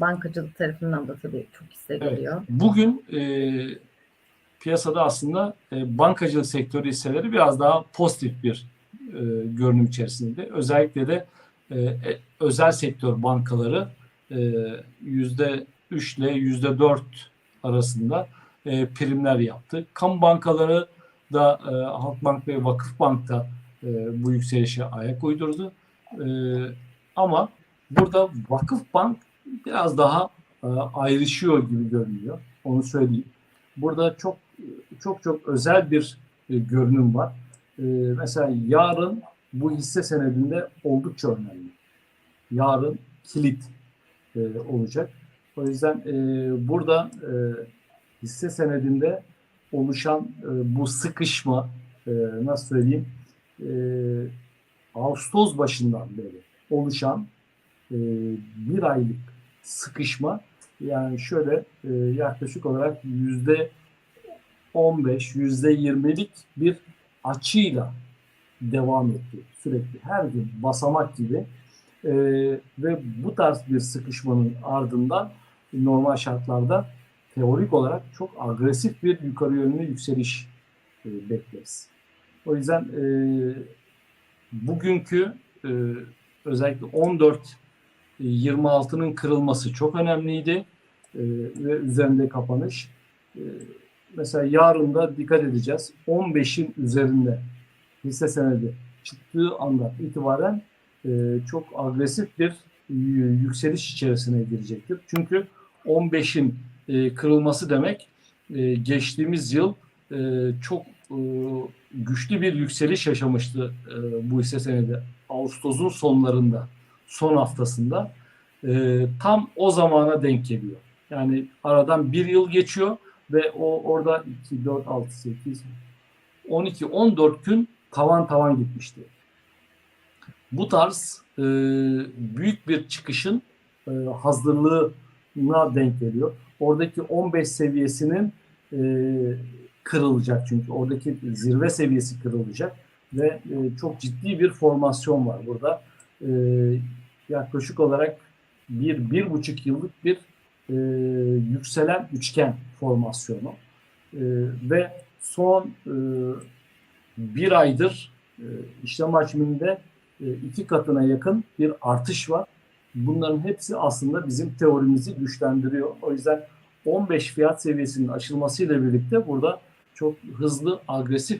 bankacılık tarafından da tabii çok hisse Evet. Bugün e, piyasada aslında e, bankacılık sektörü hisseleri biraz daha pozitif bir e, görünüm içerisinde. Özellikle de e, e, özel sektör bankaları e, yüzde üç ile yüzde dört arasında e, primler yaptı. Kamu bankaları da e, Halkbank ve Vakıfbank da e, bu yükselişe ayak uydurdu. E, ama burada Vakıfbank biraz daha e, ayrışıyor gibi görünüyor. Onu söyleyeyim. Burada çok çok çok özel bir e, görünüm var. E, mesela yarın bu hisse senedinde oldukça önemli. Yarın kilit olacak. O yüzden burada hisse senedinde oluşan bu sıkışma nasıl söyleyeyim Ağustos başından beri oluşan bir aylık sıkışma yani şöyle e, yaklaşık olarak yüzde 15, yüzde 20'lik bir açıyla devam etti. Sürekli her gün basamak gibi E, ve bu tarz bir sıkışmanın ardından normal şartlarda teorik olarak çok agresif bir yukarı yönlü yükseliş e, bekleriz. O yüzden e, bugünkü e, özellikle 14 26'nın kırılması çok önemliydi E, ve üzerinde kapanış. E, mesela yarın da dikkat edeceğiz. 15'in üzerinde hisse senedi çıktığı andan itibaren e, çok agresif bir yükseliş içerisine girecektir. Çünkü 15'in e, kırılması demek e, geçtiğimiz yıl e, çok e, güçlü bir yükseliş yaşamıştı e, bu hisse senedi. Ağustos'un sonlarında, son haftasında e, tam o zamana denk geliyor. Yani aradan bir yıl geçiyor ve o orada 2, 4, 6, 8, 12, 14 gün tavan tavan gitmişti. Bu tarz e, büyük bir çıkışın e, hazırlığına denk geliyor. Oradaki 15 seviyesinin e, kırılacak çünkü oradaki zirve seviyesi kırılacak ve e, çok ciddi bir formasyon var burada. E, yaklaşık olarak bir, bir buçuk yıllık bir e, yükselen üçgen formasyonu E, ve son e, bir aydır e, işlem hacminde e, iki katına yakın bir artış var. Bunların hepsi aslında bizim teorimizi güçlendiriyor. O yüzden 15 fiyat seviyesinin aşılmasıyla birlikte burada çok hızlı, agresif